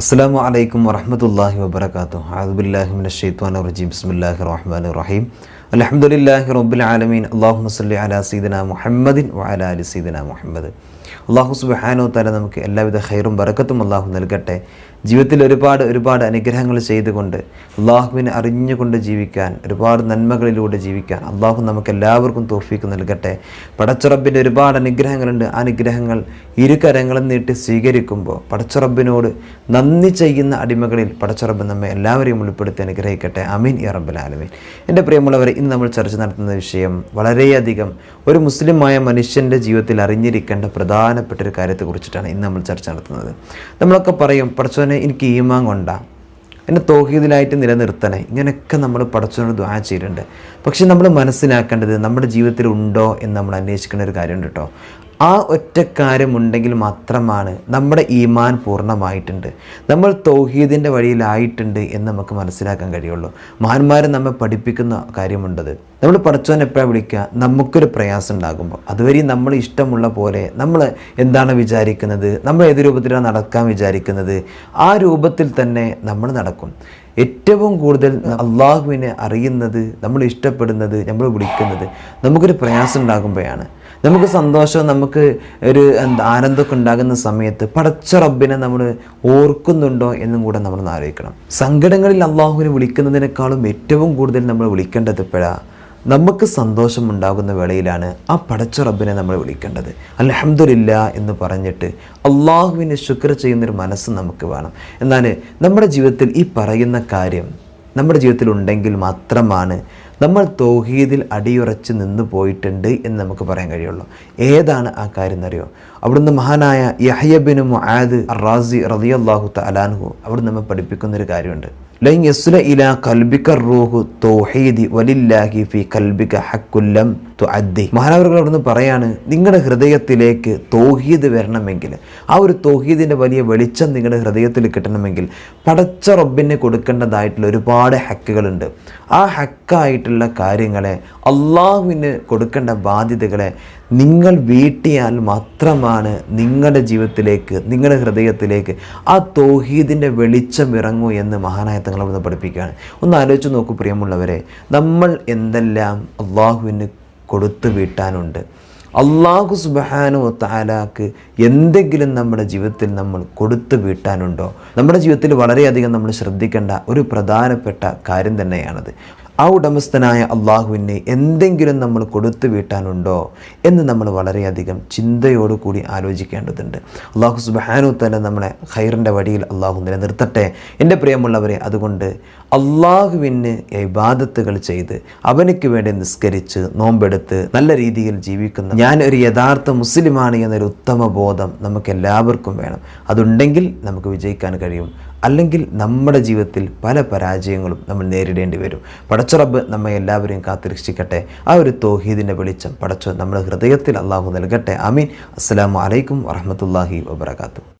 അസ്സാം വലൈക്കും വറഹമത്തല്ലാഹി വബർക്കാത്തു ആദുബില്ലാഹിമിൻ ഷെയ്ത്വാൻ റജീം ബിസ്മില്ലാഹി റഹ്മാൻ റഹീം. അലഹമുല്ലാഹി റബ്ബുൽ ആലമീൻ. അള്ളാഹു മസ്ലി അലാ സീദന മുഹമ്മദിൻ വഅല അലി സീദന മുഹമ്മദ്. അള്ളാഹു സുബാനോ തല നമുക്ക് എല്ലാവിധ ഹൈറും ബറക്കത്തും അള്ളാഹു നൽകട്ടെ. ജീവിതത്തിൽ ഒരുപാട് ഒരുപാട് അനുഗ്രഹങ്ങൾ ചെയ്തുകൊണ്ട് അള്ളാഹുവിനെ അറിഞ്ഞുകൊണ്ട് ജീവിക്കാൻ ഒരുപാട് നന്മകളിലൂടെ ജീവിക്കാൻ അള്ളാഹു നമുക്ക് എല്ലാവർക്കും തോഫീക്ക് നൽകട്ടെ. പടച്ചുറബിന്റെ ഒരുപാട് അനുഗ്രഹങ്ങളുണ്ട്. ആ അനുഗ്രഹങ്ങൾ ഇരുകരങ്ങളും നീട്ടി സ്വീകരിക്കുമ്പോൾ പടച്ചുറബിനോട് നന്ദി ചെയ്യുന്ന അടിമകളിൽ പടച്ചുറബ് നമ്മെ എല്ലാവരെയും ഉൾപ്പെടുത്തി അനുഗ്രഹിക്കട്ടെ. അമീൻ ഇ ആലമീൻ. എന്റെ പ്രിയമുള്ളവരെ ഇന്ന് നമ്മൾ ചർച്ച നടത്തുന്ന വിഷയം വളരെയധികം ഒരു മുസ്ലിമായ മനുഷ്യന്റെ ജീവിതത്തിൽ അറിഞ്ഞിരിക്കേണ്ട പ്രധാനപ്പെട്ട ഒരു കാര്യത്തെക്കുറിച്ചിട്ടാണ് ഇന്ന് നമ്മൾ ചർച്ച നടത്തുന്നത്. നമ്മളൊക്കെ പറയും പടച്ചോനെ എനിക്ക് ഈമാൻ കൊണ്ട. എന്നെ തോഹീദിലായിട്ട് നിലനിർത്തണേ. ഇങ്ങനെയൊക്കെ നമ്മൾ പടച്ചോനോട് ദ്വാ ചെയ്തിട്ടുണ്ട് പക്ഷെ നമ്മൾ മനസ്സിലാക്കേണ്ടത് നമ്മുടെ ജീവിതത്തിൽ ഉണ്ടോ എന്ന് നമ്മൾ അന്വേഷിക്കേണ്ട ഒരു കാര്യമുണ്ട് കേട്ടോ. ആ ഒറ്റ കാര്യമുണ്ടെങ്കിൽ മാത്രമാണ് നമ്മുടെ ഈമാൻ പൂർണമായിട്ടുണ്ട്. നമ്മൾ തൗഹീദിന്റെ വഴിയിലായിട്ടുണ്ട് എന്ന് നമുക്ക് മനസ്സിലാക്കാൻ കഴിയുള്ളൂ. മഹാന്മാർ നമ്മെ പഠിപ്പിക്കുന്ന കാര്യമുണ്ടത്. നമ്മൾ പഠിച്ചവൻ എപ്പോഴാണ് വിളിക്കുക? നമുക്കൊരു പ്രയാസം ഉണ്ടാകുമ്പോൾ. അതുവരെ നമ്മൾ ഇഷ്ടമുള്ള പോലെ നമ്മൾ എന്താണ് വിചാരിക്കുന്നത്? നമ്മൾ ഏത് രൂപത്തിലാണ് നടക്കാൻ വിചാരിക്കുന്നത്? ആ രൂപത്തിൽ തന്നെ നമ്മൾ നടക്കും. ഏറ്റവും കൂടുതൽ അള്ളാഹുവിനെ അറിയുന്നത് നമ്മൾ ഇഷ്ടപ്പെടുന്നത് നമ്മൾ വിളിക്കുന്നത് നമുക്കൊരു പ്രയാസം ഉണ്ടാകുമ്പോഴാണ്. നമുക്ക് സന്തോഷം നമുക്ക് ഒരു എന്താ ആനന്ദമൊക്കെ ഉണ്ടാകുന്ന സമയത്ത് പടച്ച റബ്ബിനെ നമ്മൾ ഓർക്കുന്നുണ്ടോ എന്നും കൂടെ നമ്മൾ ആലോചിക്കണം. സങ്കടങ്ങളിൽ അള്ളാഹുവിനെ വിളിക്കുന്നതിനേക്കാളും ഏറ്റവും കൂടുതൽ നമ്മൾ വിളിക്കേണ്ടത് എപ്പോഴാണ് നമുക്ക് സന്തോഷം ഉണ്ടാകുന്ന വേളയിലാണ് ആ പടച്ച റബ്ബിനെ നമ്മൾ വിളിക്കേണ്ടത്. അലഹമില്ല എന്ന് പറഞ്ഞിട്ട് അള്ളാഹുവിനെ ശുക്ർ ചെയ്യുന്നൊരു മനസ്സ് നമുക്ക് വേണം. എന്നാൽ നമ്മുടെ ജീവിതത്തിൽ ഈ പറയുന്ന കാര്യം നമ്മുടെ ജീവിതത്തിൽ ഉണ്ടെങ്കിൽ മാത്രമാണ് നമ്മൾ തൗഹീദിൽ അടിയുറച്ച് നിന്ന് പോയിട്ടുണ്ട് എന്ന് നമുക്ക് പറയാൻ കഴിയുള്ളൂ. ഏതാണ് ആ കാര്യം എന്നറിയോ? അവിടുന്ന് മഹാനായ യഹ്യബിന് മുആദ് റാസി റളിയല്ലാഹു തലാൻഹു അവിടുന്ന് നമ്മൾ പഠിപ്പിക്കുന്ന ഒരു കാര്യമുണ്ട്. ലൈൻ യസ്ല ഇല കൽബിക റൂഹു തൗഹീദി വലില്ലാഹി ഫി കൽബിക ഹക്കുല്ലം തുഅദ്ദി. മഹാനവറുകൾ അവിടുന്ന് പറയാണ് നിങ്ങളുടെ ഹൃദയത്തിലേക്ക് തോഹീദ് വരണമെങ്കിൽ ആ ഒരു തോഹീദിന്റെ വലിയ വെളിച്ചം നിങ്ങളുടെ ഹൃദയത്തിൽ കിട്ടണമെങ്കിൽ പടച്ച റബ്ബിന് കൊടുക്കേണ്ടതായിട്ടുള്ള ഒരുപാട് ഹക്കുകളുണ്ട്. ആ ഹക്കായിട്ടുള്ള കാര്യങ്ങളെ അള്ളാഹുവിന് കൊടുക്കേണ്ട ബാധ്യതകളെ നിങ്ങൾ വീട്ടിയാൽ മാത്രമാണ് നിങ്ങളുടെ ജീവിതത്തിലേക്ക് നിങ്ങളുടെ ഹൃദയത്തിലേക്ക് ആ തോഹീദിന്റെ വെളിച്ചം ഇറങ്ങൂ എന്ന് മഹാനായ അവിടുന്ന് പഠിപ്പിക്കുകയാണ്. ഒന്ന് ആലോചിച്ച് നോക്കൂ പ്രിയമുള്ളവരെ നമ്മൾ എന്തെല്ലാം അള്ളാഹുവിന് കൊടുത്തു വീട്ടാനുണ്ട്. അള്ളാഹു സുബാനു താലാക്ക് എന്തെങ്കിലും നമ്മുടെ ജീവിതത്തിൽ നമ്മൾ കൊടുത്തു വീട്ടാനുണ്ടോ? നമ്മുടെ ജീവിതത്തിൽ വളരെയധികം നമ്മൾ ശ്രദ്ധിക്കേണ്ട ഒരു പ്രധാനപ്പെട്ട കാര്യം തന്നെയാണത്. ആ ഉടമസ്ഥനായ അള്ളാഹുവിനെ എന്തെങ്കിലും നമ്മൾ കൊടുത്തു വീട്ടാനുണ്ടോ എന്ന് നമ്മൾ വളരെയധികം ചിന്തയോടുകൂടി ആലോചിക്കേണ്ടതുണ്ട്. അള്ളാഹു സുബാനു തന്നെ നമ്മളെ ഖൈറിന്റെ വഴിയിൽ അള്ളാഹു നിലനിർത്തട്ടെ. എന്റെ പ്രിയമുള്ളവരെ അതുകൊണ്ട് അള്ളാഹുവിന് ഇബാദത്തുകൾ ചെയ്ത് അവനക്ക് വേണ്ടി നിസ്കരിച്ച് നോമ്പെടുത്ത് നല്ല രീതിയിൽ ജീവിക്കുന്ന ഞാൻ ഒരു യഥാർത്ഥ മുസ്ലിമാണ് എന്നൊരു ഉത്തമ ബോധം നമുക്ക് എല്ലാവർക്കും വേണം. അതുണ്ടെങ്കിൽ നമുക്ക് വിജയിക്കാൻ കഴിയും. അല്ലെങ്കിൽ നമ്മുടെ ജീവിതത്തിൽ പല പരാജയങ്ങളും നമ്മൾ നേരിടേണ്ടി വരും. പടച്ചുറബ് നമ്മെ എല്ലാവരെയും കാത്തിരക്ഷിക്കട്ടെ. ആ ഒരു തോഹീദിന്റെ വെളിച്ചം പടച്ചു നമ്മുടെ ഹൃദയത്തിൽ അള്ളാഹു നൽകട്ടെ. അമീൻ അസ്സാം വലൈക്കും വറഹമത്തല്ലാഹി വാബർക്കാത്തു